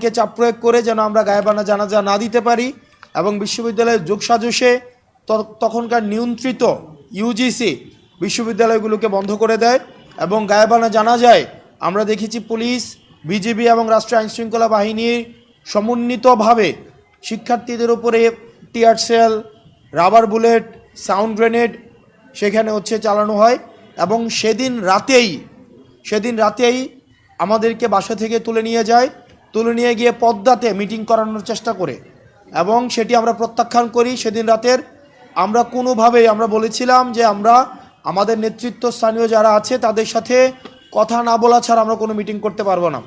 কে চাপ প্রয়োগ করে যেন আমরা গায়েবানা জানাজা না দিতে পারি এবং বিশ্ববিদ্যালয়ের যোগসাজশে ত- তখনকার নিয়ন্ত্রিত ইউজিসি বিশ্ববিদ্যালয়গুলোকে বন্ধ করে দেয় এবং গায়েবানা জানা যায় আমরা দেখেছি পুলিশ বিজিবি এবং রাষ্ট্রীয় আইনশৃঙ্খলা বাহিনীর সমন্বিতভাবে শিক্ষার্থীদের উপরে tear shell, rubber bullet, sound grenade সেখানে হচ্ছে চালানো হয় এবং সেদিন রাতেই সেদিন রাতেই আমাদেরকে বাসা থেকে তুলে নিয়ে যায় তুলে নিয়ে গিয়ে পদ্মাতে মিটিং করানোর চেষ্টা করে। এবং সেটি আমরা প্রত্যাখ্যান করি সেদিন রাতের। আমরা কোনোভাবেই, আমরা বলেছিলাম যে আমরা আমাদের নেতৃত্ব স্থানীয় যারা আছে তাদের সাথে কথা না বলা ছাড়া আমরা কোনো মিটিং করতে পারব না।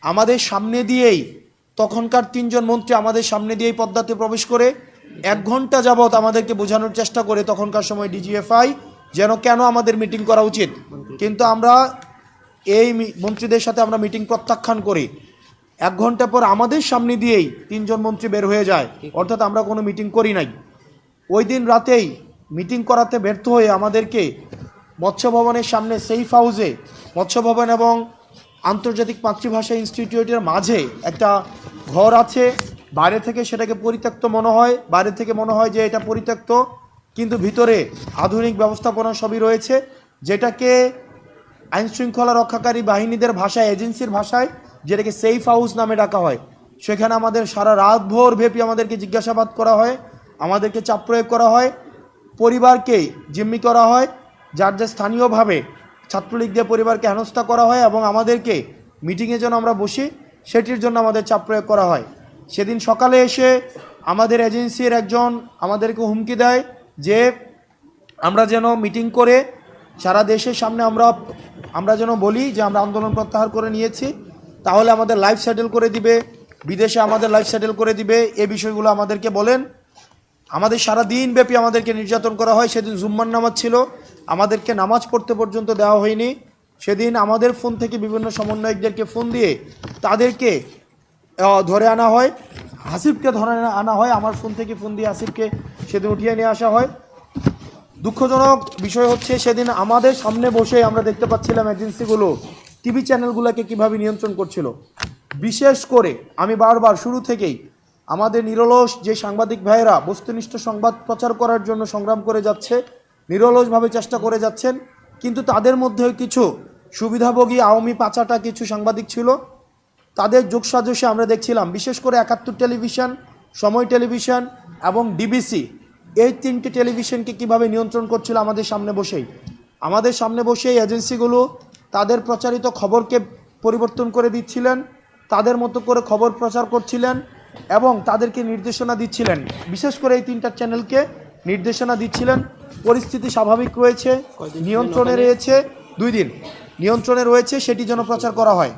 আমাদের সামনে দিয়েই, তখনকার তিনজন মন্ত্রী আমাদের সামনে দিয়েই পদ্মাতে প্রবেশ করে, এক ঘণ্টা যাবৎ আমাদেরকে বোঝানোর চেষ্টা করে তখনকার সময় ডিজিএফআই যেন কেন আমাদের মিটিং করা উচিত। কিন্তু আমরা এই মন্ত্রীদের সাথে আমরা মিটিং প্রত্যাখ্যান করি। এক ঘণ্টা পর আমাদের সামনে দিয়েই তিনজন মন্ত্রী বের হয়ে যায়। অর্থাৎ আমরা কোনো মিটিং করি নাই। ওই দিন রাতেই মিটিং করাতে ব্যর্থ হয়ে আমাদেরকে মৎস্য ভবনের সামনে সেফ হাউসে মৎস্য ভবন এবং আন্তর্জাতিক মাতৃভাষা ইনস্টিটিউটের মাঝে একটা ঘর আছে। বাইরে থেকে সেটাকে পরিত্যক্ত মনে হয়, বাইরে থেকে মনে হয় যে এটা পরিত্যক্ত। কিন্তু ভিতরে আধুনিক ব্যবস্থাপনা সবই রয়েছে, যেটাকে আইনশৃঙ্খলা রক্ষাকারী বাহিনীদের ভাষায় এজেন্সির ভাষায় যেটাকে সেফ হাউস নামে ডাকা হয়। সেখানে আমাদের সারা রাত ভোর ব্যাপী আমাদেরকে জিজ্ঞাসাবাদ করা হয়, আমাদেরকে চাপ প্রয়োগ করা হয়, পরিবারকে জিম্মি করা হয়, যার যা স্থানীয়ভাবে ছাত্রলীগদের পরিবারকে হেনস্থা করা হয় এবং আমাদেরকে মিটিংয়ে যেন আমরা বসি, সেটির জন্য আমাদের চাপ প্রয়োগ করা হয়। সেদিন সকালে এসে আমাদের এজেন্সির একজন আমাদেরকে হুমকি দেয় যে, আমরা যেন মিটিং করে সারা দেশের সামনে আমরা আমরা যেন বলি যে, আমরা আন্দোলন প্রত্যাহার করে নিয়েছি। তাহলে আমাদের লাইফ সেটেল করে দিবে, বিদেশে আমাদের লাইফ সেটেল করে দিবে, এ বিষয়গুলো আমাদেরকে বলেন। আমাদের সারা দিন ব্যাপী আমাদেরকে নির্যাতন করা হয়। সেদিন জুম্মার নামাজ ছিল, আমাদেরকে নামাজ পড়তে পর্যন্ত দেওয়া হয়নি। সেদিন আমাদের ফোন থেকে বিভিন্ন সমন্বয়কদেরকে ফোন দিয়ে তাদেরকে ধরে আনা হয়। হাসিফকে ধরে আনা হয়, আমার ফোন থেকে ফোন দিয়ে হাসিফকে সেদিন উঠিয়ে নিয়ে আসা হয়। দুঃখজনক বিষয় হচ্ছে, সেদিন আমাদের সামনে বসে আমরা দেখতে পাচ্ছিলাম এজেন্সিগুলো টিভি চ্যানেলগুলোকে কীভাবে নিয়ন্ত্রণ করছিল? বিশেষ করে আমি বারবার শুরু থেকেই আমাদের নিরলস যে সাংবাদিক ভাইয়েরা বস্তুনিষ্ঠ সংবাদ প্রচার করার জন্য সংগ্রাম করে যাচ্ছে, নিরলসভাবে চেষ্টা করে যাচ্ছেন, কিন্তু তাদের মধ্যে কিছু সুবিধাভোগী আওয়ামী পাচাটা কিছু সাংবাদিক ছিল। তাদের যোগসাজশে আমরা দেখছিলাম, বিশেষ করে একাত্তর টেলিভিশন, সময় টেলিভিশন এবং ডিবিসি। এই তিনটি টেলিভিশনকে কীভাবে নিয়ন্ত্রণ করছিল আমাদের সামনে বসেই? আমাদের সামনে বসে এই এজেন্সিগুলো তাদের প্রচারিত খবরকে পরিবর্তন করে দিচ্ছিলেন তাদের মতো করে খবর প্রচার করছিলেন এবং তাদেরকে নির্দেশনা দিচ্ছিলেন। বিশেষ করে এই তিনটা চ্যানেলকে নির্দেশনা দিচ্ছিলেন। পরিস্থিতি স্বাভাবিক রয়েছে নিয়ন্ত্রণে রয়েছে দুই দিন। নিয়ন্ত্রণে রয়েছে সেটি যেন প্রচার করা হয়।